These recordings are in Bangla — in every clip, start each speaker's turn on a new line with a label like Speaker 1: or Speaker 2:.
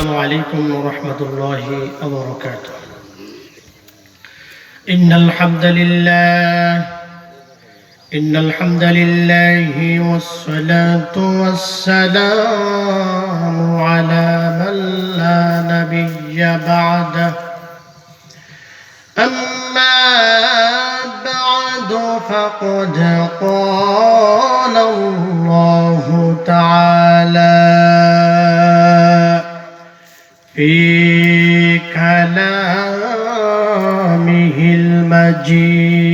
Speaker 1: السلام عليكم ورحمة الله وبركاته. إن الحمد لله إن الحمد لله والصلاة والسلام على من لا نبي بعده. أما بعد فقد قال الله تعالى في كلامه المجيد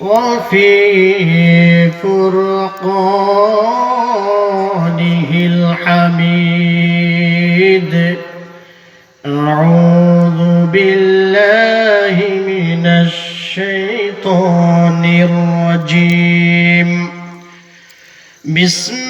Speaker 1: وفي فرقانه الحميد أعوذ بالله من الشيطان الرجيم بسم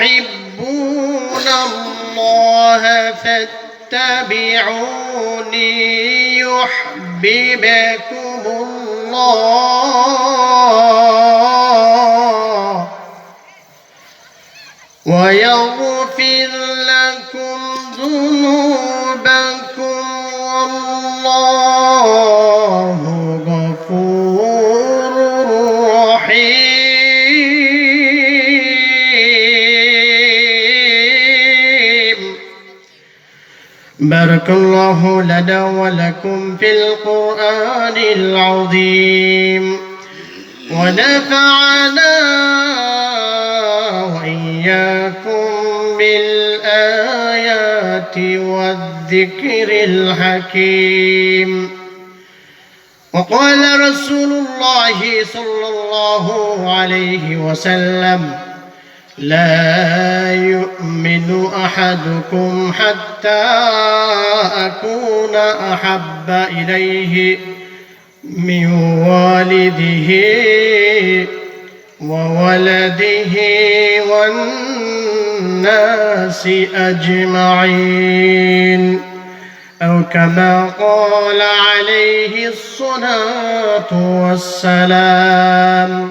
Speaker 1: تحبون الله فاتبعوني يحببكم الله. بارك الله لنا ولكم في القرآن العظيم. ونفعنا وإياكم بالآيات والذكر الحكيم. وقال رسول الله صلى الله عليه وسلم لا يؤمن أحدكم حتى أكون أحب إليه من والده وولده والناس أجمعين. أو كما قال عليه الصلاة والسلام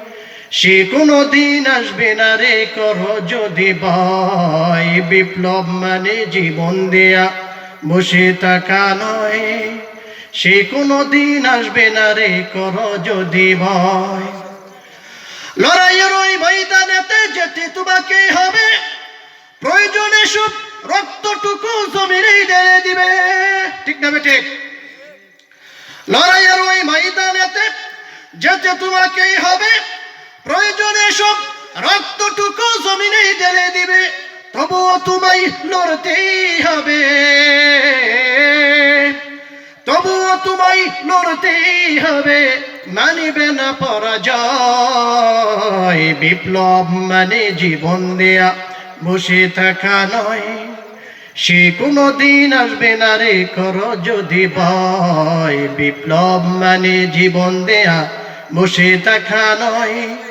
Speaker 1: সে কোনো দিন আসবে না রে, কর যদি ভয়। বিপ্লব মানে জীবন দেয়া, বসে থাকা নয়। সে কোনো দিন আসবে না রে, কর যদি ভয়। লড়াইয়ের ওই ময়দানেতে যেতে তোমাকে হবে। প্রয়োজনে সব রক্তটুকু জমিনেই ঢেলে দিবে। ঠিক না বেটে লড়াইয়ের ওই ময়দানেতে যেতে তোমাকেই হবে। প্রয়োজনে সব রক্তটুকু জমিনেই ঢেলে দিবে, তবুও তোমায় লড়তেই হবে। তবুও তোমায় লড়তেই হবে মানিবে না পরাজয়। বিপ্লব মানে জীবন দেয়া, বসে থাকা নয়। সে কোনো দিন আসবে না রে কর যদি ভয়। বিপ্লব মানে জীবন দেয়া, বসে থাকা নয়।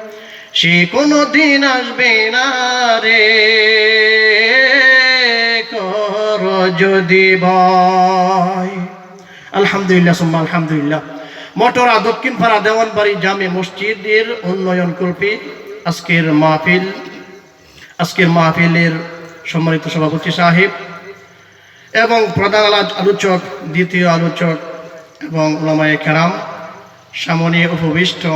Speaker 1: সে কোনো দিন আসবে না রে। কর যদি আলহামদুলিল্লাহ, সুম্মা আলহামদুলিল্লাহ। মটরা দক্ষিণ পাড়া দেওয়ানবাড়ি জামে মসজিদের উন্নয়ন কল্পে আজকের মাহফিল, আজকের মাহফিলের সম্মানিত সভাপতি সাহেব এবং প্রধান আলো- আলোচক, দ্বিতীয় আলোচক এবং ওলামায়ে কেরাম, সামনে উপবিষ্ট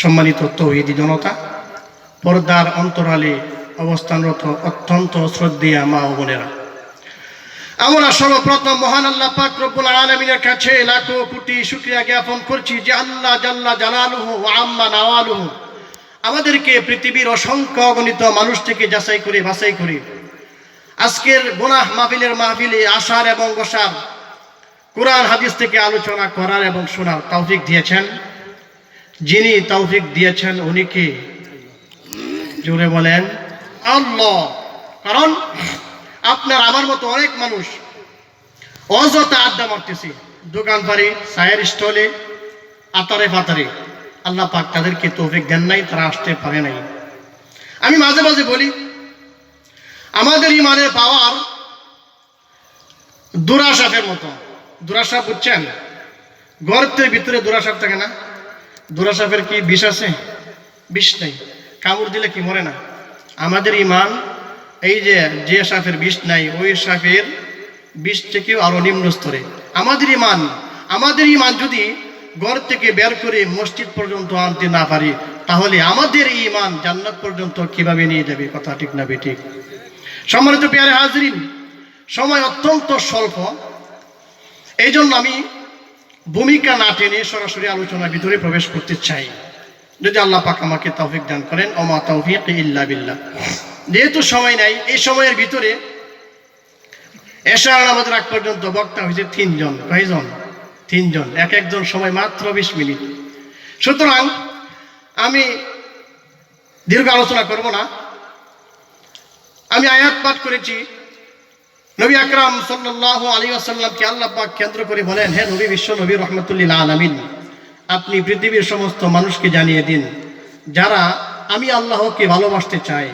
Speaker 1: সম্মানিত তৌহিদি জনতা, পর্দার অন্তরালে অবস্থানরত অত্যন্ত শ্রদ্ধেয়া মা ও বোনেরা। আমরা সর্বপ্রথম মহান আল্লাহ পাক রব্বুল আলামিনের কাছে লাখো কোটি শুকরিয়া জ্ঞাপন করছি যে আল্লাহ জাল্লা জালালুহু আম্মা নাওয়ালুহু। আমাদেরকে পৃথিবীর অসংখ্য অগণিত মানুষ থেকে যাচাই করে, বাছাই করে। আজকের গোনাহ মাহফিলের মাহফিলে আসার এবং বসার কোরআন হাদিস থেকে আলোচনা করার এবং শোনার তৌফিক দিয়েছেন। যিনি তৌফিক দিয়েছেন উনি কি? জোরে বলেন, আল্লাহ। কারণ আপনার আমার মতো অনেক মানুষ অযথা আড্ডা মারতেছি। দোকান চায়ের স্টলে, আতারে ফাতারে। আল্লাহ পাক তাদেরকে তৌফিক দেন নাই, তারা আসতে পারে নাই। আমি মাঝে মাঝে বলি, আমাদের ইমানের পাওয়ার দুরাসাফের মতো। দুরাসাপ বুঝছেন? গর্তের ভিতরে দুরাসাপ থাকে না? দুরাসাপের কি বিষ আছে? বিষ নেই। কামড় দিলে কি মরে না? আমাদের ইমান এই যে যে সাপের বিষ নাই, ওই সাপের বিষ থেকেও আরও নিম্ন স্তরে। আমাদের ইমান আমাদের ইমান যদি ঘর থেকে বের করে মসজিদ পর্যন্ত আনতে না পারি, তাহলে আমাদের ইমান জান্নাত পর্যন্ত কীভাবে নিয়ে যাবে? কথা ঠিক না বেঠিক? সম্মানিত পেয়ারে হাজরিন, সময় অত্যন্ত স্বল্প। এই জন্য আমি ভূমিকা না টেনে সরাসরি আলোচনার ভিতরে প্রবেশ করতে চাই। যদি আল্লাহ পাক আমাকে তৌফিক দান করেন, অমা তৌফিক ইল্লা বিল্লাহ। যেহেতু সময় নাই, এই সময়ের ভিতরে এশার আমাদের আগ পর্যন্ত বক্তা হয়েছে তিনজন, কয়জন? তিনজন, এক একজন সময় মাত্র বিশ মিনিট। সুতরাং আমি দীর্ঘ আলোচনা করব না। আমি আয়াত পাঠ করেছি নবী আকরাম সাল্লাল্লাহু আলাইহি ওয়াসাল্লামকে আল্লাহ পাক কেন্দ্র করে বলেন, হে নবী বিশ্ব নবী রহমতুল্লিল আলামিন, আপনি পৃথিবীর সমস্ত মানুষকে জানিয়ে দিন, যারা আমি আল্লাহকে ভালোবাসতে চাই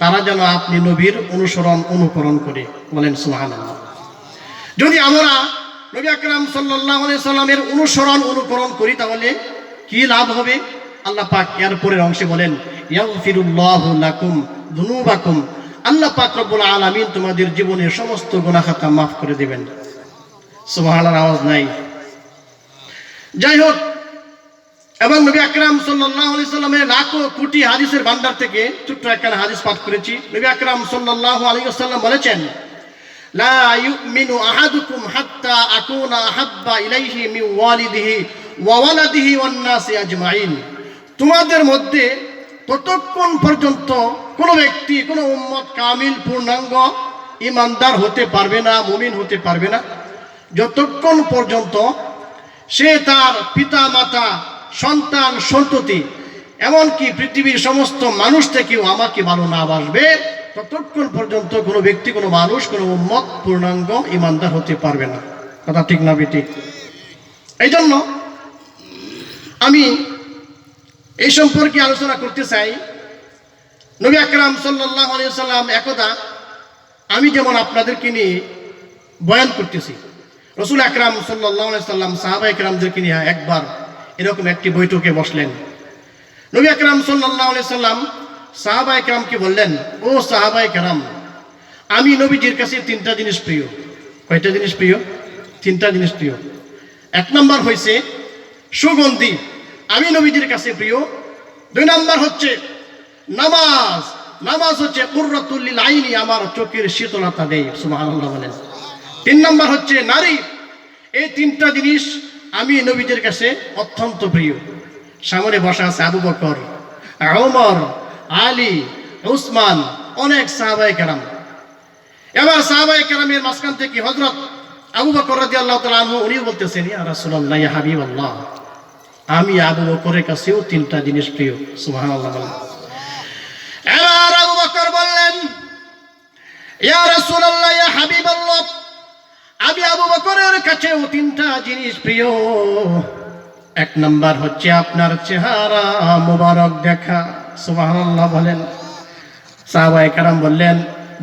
Speaker 1: তারা যেন আপনি নবীর অনুসরণ অনুকরণ করে। বলেন, সুবহানাল্লাহ। যদি আমরা নবী আকরাম সাল্লাল্লাহু আলাইহি সাল্লামের অনুসরণ অনুকরণ করি, তাহলে কি লাভ হবে? আল্লাহ পাক এর পরের অংশে বলেন, ইয়াগফিরুল্লাহু লাকুম দুনুবাকুম আল্লাহ পাক রব্বুল আলামিন তোমাদের জীবনের সমস্ত গুনাহ খাতা মাফ করে দিবেন। সুবহানাল্লাহর আওয়াজ নাই। যাই হোক এবং নবী আকরাম আলাইহি সাল্লামের লাখো কোটি হাদিসের ভান্ডার থেকে ছোট্ট একখানা হাদিস পাঠ করেছি। নবী আকরাম সাল্লাল্লাহু আলাইহি ওয়াসাল্লাম বলেছেন, লা ইউমিনু আহাদুকুম হাত্তা আকুনা আহাব্বা ইলাইহি মিন ওয়ালিদিহি ওয়া ওয়ালাদিহি ওয়ান নাসি আজমাইন। তোমাদের মধ্যে ততক্ষণ পর্যন্ত কোনো ব্যক্তি, কোনো উম্মত কামিল, পূর্ণাঙ্গ, ইমানদার হতে পারবে না, মুমিন হতে পারবে না। যতক্ষণ পর্যন্ত সে তার পিতা মাতা সন্তান, সন্ততি, এমনকি পৃথিবীর সমস্ত মানুষ থেকেও আমাকে ভালো না বাসবে, ততক্ষণ পর্যন্ত কোনো ব্যক্তি, কোনো মানুষ, কোনো উম্মত, পূর্ণাঙ্গ, ইমানদার হতে পারবে না। কথা ঠিক না বেটি এই জন্য আমি এই সম্পর্কে আলোচনা করতে চাই। নবী আকরাম সাল্লাম একদা আমি যেমন আপনাদেরকে নিয়ে বয়ান করতেছি, রসুল আকরাম সাল্লাম সাহাবা একরামদেরকে নিয়ে একবার এরকম একটি বৈঠকে বসলেন। নবী আকরাম সাল্লাম সাহাবা একরামকে বললেন, ও সাহাবা একরাম আমি নবীজির কাছে তিনটা জিনিস প্রিয়। কয়টা জিনিস প্রিয়? তিনটা জিনিস প্রিয়। এক নম্বর হয়েছে সুগন্ধি। আমি নবীজির কাছে প্রিয়। দুই নম্বর হচ্ছে নামাজ। নামাজ হচ্ছে কুর্রতুল্লিল আইনি, আমার চোখের শীতলতা দেয় সুবহানাল্লাহ বলেন। তিন নম্বর হচ্ছে নারী। এই তিনটা জিনিস আমি নবীদের কাছে অত্যন্ত প্রিয়। সামনে বসা আছে আবু বকর, ওমর, আলী, উসমান, অনেক সাহাবাই কেরাম। এবার সাহাবাই কেরামের মাঝখান থেকে হজরত আবু বকর রাজি আল্লাহ আনহু উনি বলতেছেন, ইয়া রাসূলুল্লাহ, ইয়া হাবিবাল্লাহ। আমি আবু বকরের কাছেও তিনটা জিনিস প্রিয় বলেন। এবার আবু বকর বললেন, ইয়া রাসূলুল্লাহ, ইয়া হাবিবাল্লাহ, আমি আবু বকরের কাছেও তিনটা জিনিস প্রিয়। এক নাম্বার হচ্ছে আপনার চেহারা মোবারক দেখা, সুবহানাল্লাহ বলেন। সাহাবাই কারাম বললেন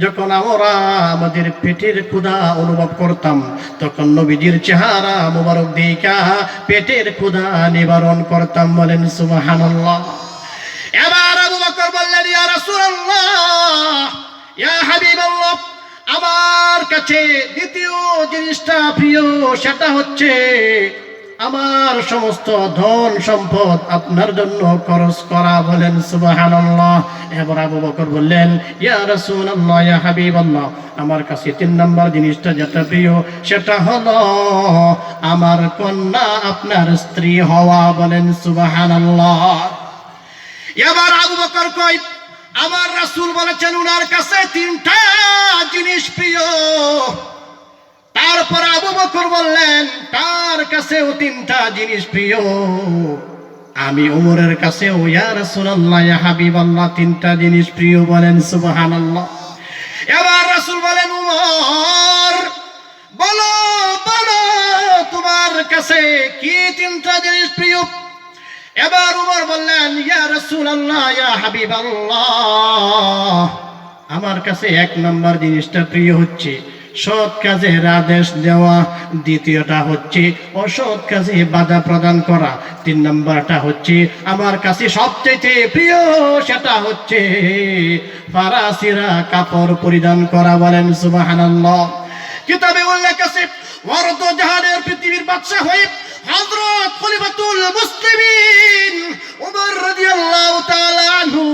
Speaker 1: যখন আমরা আমাদের পেটের ক্ষুধা অনুভব করতাম, তখন নবীজির চেহারা মোবারক দেখা পেটের ক্ষুধা নিবারণ করতাম, বলেন সুবহানাল্লাহ। এবার আমার কাছে দ্বিতীয় জিনিসটা প্রিয়, সেটা হচ্ছে আমার সমস্ত ধন সম্পদ আপনার জন্য খরচ করা বলেন সুবহানাল্লাহ। এবার আবু বকর বললেন, ইয়া রাসূলুল্লাহ, ইয়া আমার কাছে তিন নম্বর জিনিসটা যেটা প্রিয়, সেটা হলো আমার কন্যা আপনার স্ত্রী হওয়া বলেন সুবহানাল্লাহ। এবার আবু বকর কই, আমার রাসূল বলেছেন, উনার কাছে তিনটা জিনিস প্রিয়। তারপর আবু বকর বললেন, তার কাছেও তিনটা জিনিস প্রিয়। আমি উমরের কাছে কাছেও, ইয়া রাসূলুল্লাহ, ইয়া হাবিবাল্লাহ, তিনটা জিনিস প্রিয় বলেন, সুবহানাল্লাহ। এবার রাসূল বলেন, উমর, বলো বলো, তোমার কাছে কি তিনটা জিনিস প্রিয়? এবার উমর বললেন, ইয়া রাসূলুল্লাহ, ইয়া হাবিবাল্লাহ, আমার কাছে এক নম্বর জিনিসটা প্রিয় হচ্ছে সৎ কাজের আদেশ দেওয়া। দ্বিতীয়টা হচ্ছে অসৎ কাজে বাধা প্রদান করা। তিন নম্বরটা হচ্ছে আমার কাছে সবচেয়ে প্রিয়, সেটা হচ্ছে ফারাসিরা কাপড় পরিধান করা বলেন সুবাহ কিতাবে উল্লেখ আছে ওয়ারদ জাহানের পৃথিবীর বাচ্চা হয়ে হযরত খলিফাতুল মুসলিমিন ওমর রাদিয়াল্লাহু তাআলা আনহু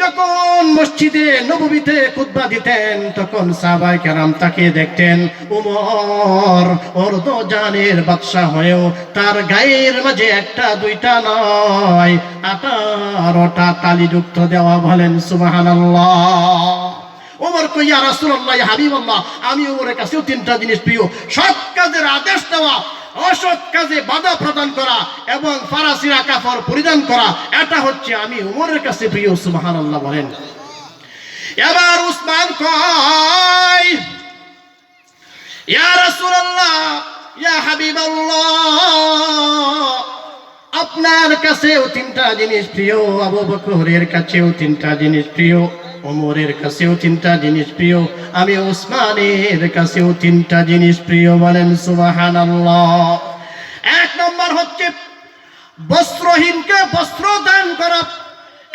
Speaker 1: যখন মসজিদে নববীতে খুতবা দিতেন, তখন সাহাবায়ে কেরাম তাকে দেখতেন ওমর অর্ধ জাহানের বাদশা হয়েও তার গায়ের মাঝে একটা, দুইটা নয়, আঠারোটা তালিযুক্ত দেওয়া বলেন, সুবহানাল্লাহ। ওমর কইয়া রাসূলুল্লাহ, হাবিবাল্লাহ, আমি ওমরের কাছেও তিনটা জিনিস প্রিয়, সৎ কাজের আদেশ দেওয়া অসৎ কাজে বাধা প্রদান করা এবং ফারাসিরা কাফর পরিধান করা, এটা হচ্ছে আমি উমরের কাছে প্রিয়, সুবহানাল্লাহ বলেন। এবার উসমান কয়, ইয়া রাসূলুল্লাহ, ইয়া হাবিবাল্লাহ, আপনার কাছেও তিনটা জিনিস প্রিয়, আবু বকরের কাছেও তিনটা জিনিস প্রিয়। ওমরের কাছেও তিনটা জিনিস প্রিয়, আমি ওসমানের কাছেও তিনটা জিনিস প্রিয় বলেন সুবহানাল্লাহ। এক নম্বর হচ্ছে বস্ত্রহীনকে বস্ত্র দান করা,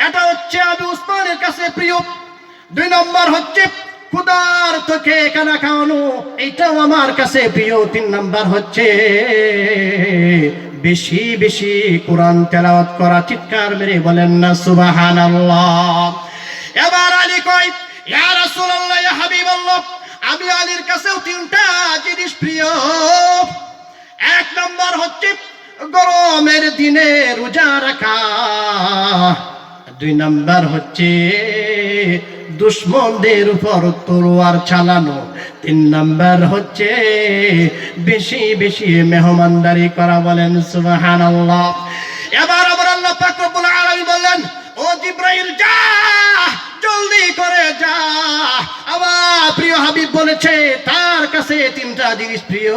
Speaker 1: এটা হচ্ছে আমি উসমানের কাছে প্রিয়। দুই নম্বর হচ্ছে ক্ষুদার তোকে কানা খাওয়ানো এইটাও আমার কাছে প্রিয়। তিন নম্বর হচ্ছে বেশি বেশি কোরআন তেলাওয়াত করা, চিৎকার মেরে বলেন না সুবাহান এবার আলী কয়, ইয়া রাসূলুল্লাহ, ইয়া হাবিবাল্লাহ, আমি আলীর কাছেও তিনটা জিনিস প্রিয়। এক নম্বর হচ্ছে গরমের দিনে রোজা রাখা। দুই নাম্বার হচ্ছে দুশ্মনদের উপর তলোয়ার চালানো। তিন নাম্বার হচ্ছে বেশি বেশি মেহমানদারি করা বলেন সুবহানাল্লাহ। এবার আবার আল্লাহ পাক রব্বুল আলামিন বললেন, ও জিব্রাইল, যা যা। আমার প্রিয় হাবিব বলেছে, তার কাছে তিনটা জিনিস প্রিয়।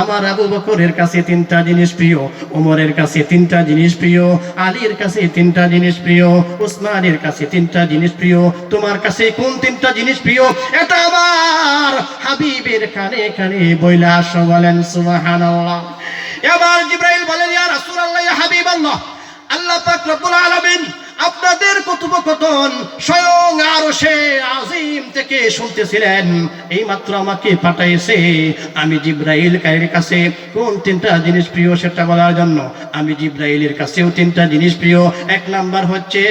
Speaker 1: আমার আবু বকরের কাছে তিনটা জিনিস প্রিয়, ওমরের কাছে তিনটা জিনিস প্রিয়, আলীর কাছে তিনটা জিনিস প্রিয় উসমানের কাছে তিনটা জিনিস প্রিয়। তোমার কাছে কোন তিনটা জিনিস প্রিয়? এটা আমার হাবিবের কানে কানে বইলা আসো বলেন এবার জিব্রাইল বলেন, ইয়া রাসূলুল্লাহ, ইয়া হাবিবাল্লাহ, আল্লাহ পাক রব্বুল আলামিন আপনাদের কথোপকথন স্বয়ং আরও সে আজিম থেকে শুনতেছিলেন। এই মাত্র আমাকে পাঠাইছে, আমি জিব্রাইল কারের কাছে। কোন তিনটা জিনিস প্রিয় সেটা বলার জন্য? আমি জিব্রাইলের কাছেও তিনটা জিনিস প্রিয়। এক নাম্বার হচ্ছে,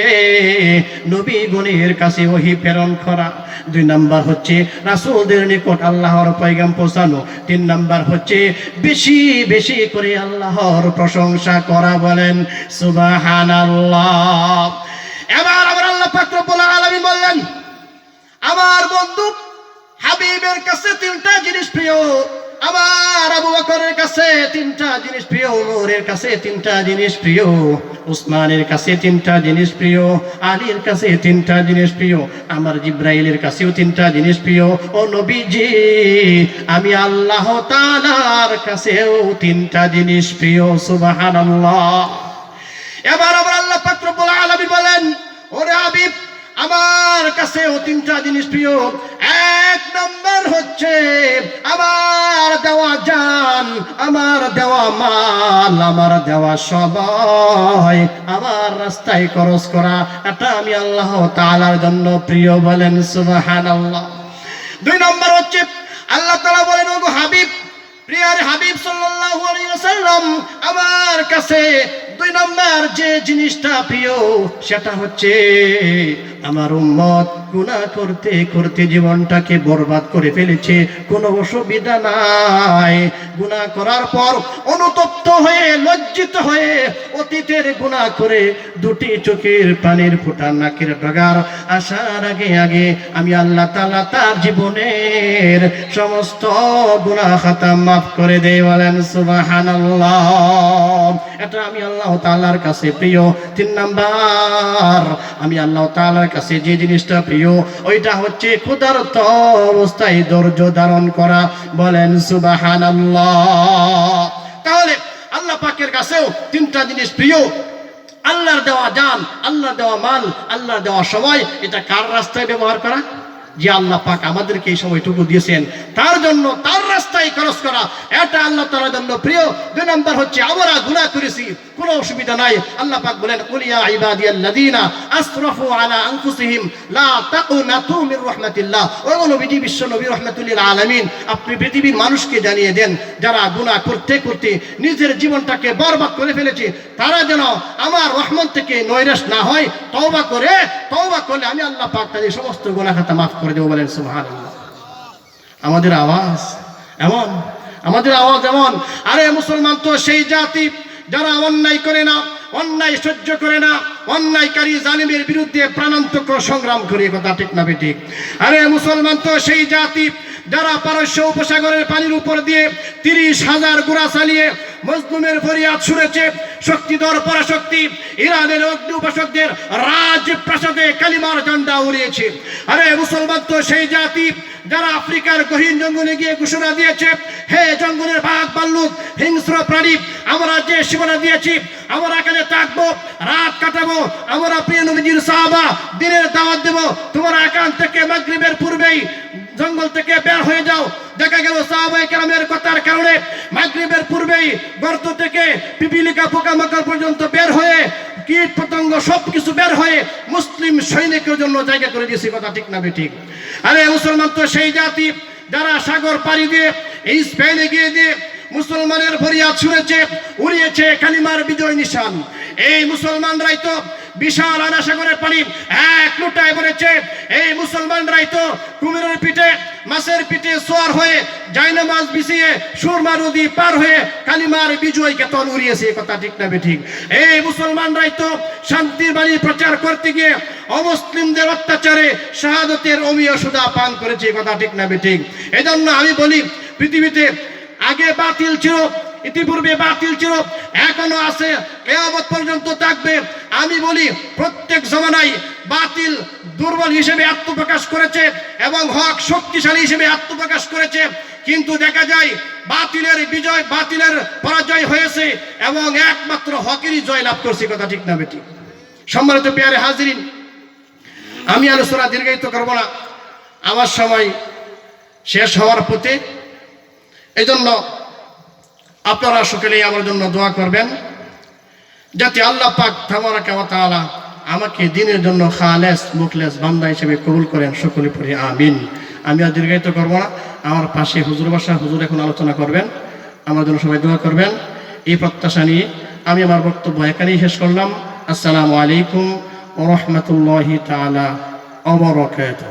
Speaker 1: নবী গুণের কাছে ওহি প্রেরণ করা। দুই নাম্বার হচ্ছে, রাসূলদের নিকট আল্লাহর পয়গাম পৌঁছানো। তিন নাম্বার হচ্ছে, বেশি বেশি করে আল্লাহর প্রশংসা করা বলেন। সুবহানাল্লাহ। এবার আমার বন্ধু হাবিবের কাছে তিনটা জিনিস প্রিয়। আমার আবু বকরের কাছে তিনটা জিনিস প্রিয়। উমরের কাছে তিনটা জিনিস প্রিয়। উসমানের কাছে তিনটা জিনিস প্রিয়। আলীর কাছে তিনটা জিনিস প্রিয়। আমার জিব্রাইলের কাছেও তিনটা জিনিস প্রিয়। ও নবীজি, আমি আল্লাহ তাআলার কাছেও তিনটা জিনিস প্রিয়। সুবহানাল্লাহ। এবার আবার আল্লাহ পাক রব্বুল আলামিন বলেন, ওরে হাবিব আমার কাছে ও তিনটা জিনিস প্রিয়। এক নম্বর হচ্ছে আমার দেওয়া জান, আমার দেওয়া মাল, আমার দেওয়া সবাই আমার রাস্তায় খরচ করা। এটা আমি আল্লাহ তালার জন্য প্রিয় বলেন সুবাহান আল্লাহ দুই নম্বর হচ্ছে আল্লাহ তালা বলেন হাবিব প্রিয়ার হাবিব ওয়াসাল্লাম, আমার কাছে দুই নম্বর যে জিনিসটা প্রিয়, সেটা হচ্ছে আমার উম্মত গুনাহ করতে করতে জীবনটাকে বরবাদ করে ফেলেছে। কোনো অসুবিধা নাই। গুনাহ করার পর অনুতপ্ত হয়ে, লজ্জিত হয়ে অতীতের গুনাহ করে দুটি চোখের পানির ফোঁটা নাকের ডগার আসার আগে আগে আমি আল্লাহ তাআলা তার জীবনের সমস্ত গুনাহ খাতা মাফ করে দেই বলেন, সুবহানাল্লাহ। এটা আমি আল্লাহ তাআলার কাছে প্রিয়। তিন নাম্বার, আমি আল্লাহ তাআলার কাছে যে জিনিসটা প্রিয়, ওইটা হচ্ছে ক্ষুধার্ত অবস্থায় ধৈর্য ধারণ করা। বলেন, সুবহানাল্লাহ। তাহলে আল্লাহ পাকের কাছেও তিনটা জিনিস প্রিয়। আল্লাহর দেওয়া যান আল্লাহর দেওয়া মাল, আল্লাহর দেওয়া সময়, এটা কার রাস্তায় ব্যবহার করা? যে আল্লাহ পাক আমাদেরকে এই সময়টুকু দিয়েছেন। তার জন্য তার রাস্তায় খরচ করা। এটা আল্লাহ তাআলার জন্য প্রিয়। দুই নম্বর হচ্ছে, আমরা গুনাহ করেছি, কোনো অসুবিধা নাই। আল্লাহ পাক বলেন কুলিয়া ইবাদিয়াল্লাযিনা আসরাফু আলা আনফুসিহিম, লা তাকুনাতু মির রাহমাতিল্লাহ। ও নবীজি, বিশ্ব নবী, রাহমাতুল্লিল আলামিন, আপনি পৃথিবীর মানুষকে জানিয়ে দেন, যারা গুনাহ করতে করতে নিজের জীবনটাকে বরবাদ করে ফেলেছে, তারা যেন আমার রহমান থেকে নৈরাশ না হয়, তওবা করে, তওবা করলে আমি আল্লাহ পাক তাদের সমস্ত গুনাহ খাতা মাফ করে দেবো বলেন, সুবহানাল্লাহ। আমাদের আওয়াজ এমন? আমাদের আওয়াজ এমন? আরে মুসলমান তো সেই জাতি, যারা অন্যায় করে না, অন্যায় সহ্য করে না, অন্যায়কারী জালিমের বিরুদ্ধে প্রাণান্তক সংগ্রাম করে কথা ঠিক না বেঠিক। আরে মুসলমান তো সেই জাতি যারা পারস্য উপসাগরের পানির উপর দিয়ে তিরিশ হাজার গোড়া চালিয়ে মজলুমের ফরিয়াদ শুনেছে শক্তিধর পরাশক্তি, ইরানের অগ্নি উপাসকদের রাজ প্রাসাদে কালিমার ঝান্ডা উড়িয়েছে। আরে, মুসলমান তো সেই জাতি যারা আফ্রিকার গহীন জঙ্গলে গিয়ে ঘোষণা দিয়েছে, হে জঙ্গলের বাঘ ভাল্লুক হিংস্র প্রাণী, আমরা যে সীমানা দিয়েছি, আমরা এখানে থাকব, রাত কাটাবো, আমরা প্রিয় নবীজির সাহাবা, দিনের দাওয়াত দেব, তোমরা এখান থেকে মাগরিবের পূর্বেই জঙ্গল থেকে বের হয়ে যাও। দেখা গেল সাহাবাই কেরামের কথার কারণে মাগরিবের পূর্বেই গর্ত থেকে পিপিলিকা পোকামাকড় পর্যন্ত বের হয়ে কীট পতঙ্গ সব কিছু বের হয়ে মুসলিম সৈনিকের জন্য জায়গা করে দিয়েছে। কথা ঠিক না ঠিক? আরে মুসলমান তো সেই জাতি যারা সাগর পাড়ি দিয়ে, এই স্পেনে গিয়ে দিয়ে মুসলমানের ফরিয়াদ ছুঁড়েছে, উড়িয়েছে, কালিমার বিজয় নিশান। এই মুসলমানরাই তো বিশাল আনা সাগরের পানি এক লুটায় বলেছে, এই মুসলমানরাই তো কুমিরের পিঠে, মাছের পিঠে সোয়ার হয়ে জাইনামাজ বিছিয়ে সুরমা নদী পার হয়ে কালিমার বিজয় কেতন উড়িয়েছে। কথা ঠিক না ঠিক। এই মুসলমানরাই তো শান্তির বাণী প্রচার করতে গিয়ে অমুসলিমদের অত্যাচারে শাহাদতের অমীয় সুদা পান করেছে কথা ঠিক না ঠিক। এজন্য আমি বলি, পৃথিবীতে আগে বাতিল ছিল ইতিপূর্বে বাতিল ছিল, এখনও আছে, কেয়ামত পর্যন্ত থাকবে। আমি বলি, প্রত্যেক জমানায় বাতিল দুর্বল হিসেবে আত্মপ্রকাশ করেছে এবং হক শক্তিশালী হিসেবে আত্মপ্রকাশ করেছে। কিন্তু দেখা যায়, বাতিলের বিজয়, বাতিলের পরাজয় হয়েছে এবং একমাত্র হকেরই জয় লাভ করছে, কথা ঠিক না বেটি সম্মানিত পেয়ারে হাজিরিন, আমি আলোচনা দীর্ঘায়িত করব না। আমার সময় শেষ হওয়ার পথে এই জন্য আপনারা সকলেই আমার জন্য দোয়া করবেন, যাতে আল্লাহ পাক থামারা কেমন তাআলা আমাকে দিনের জন্য খালেস, মুখলেস বান্দা হিসেবে কবুল করেন সকলে পড়ে, আমিন। আমি আর দীর্ঘায়িত করব না। আমার পাশে হুজুর বাসা, হুজুর এখন আলোচনা করবেন। আমার জন্য সবাই দোয়া করবেন। এই প্রত্যাশা নিয়ে আমি আমার বক্তব্য এখানেই শেষ করলাম। আসসালামু আলাইকুম ও রহমতুল্লাহি তালা অবরকাত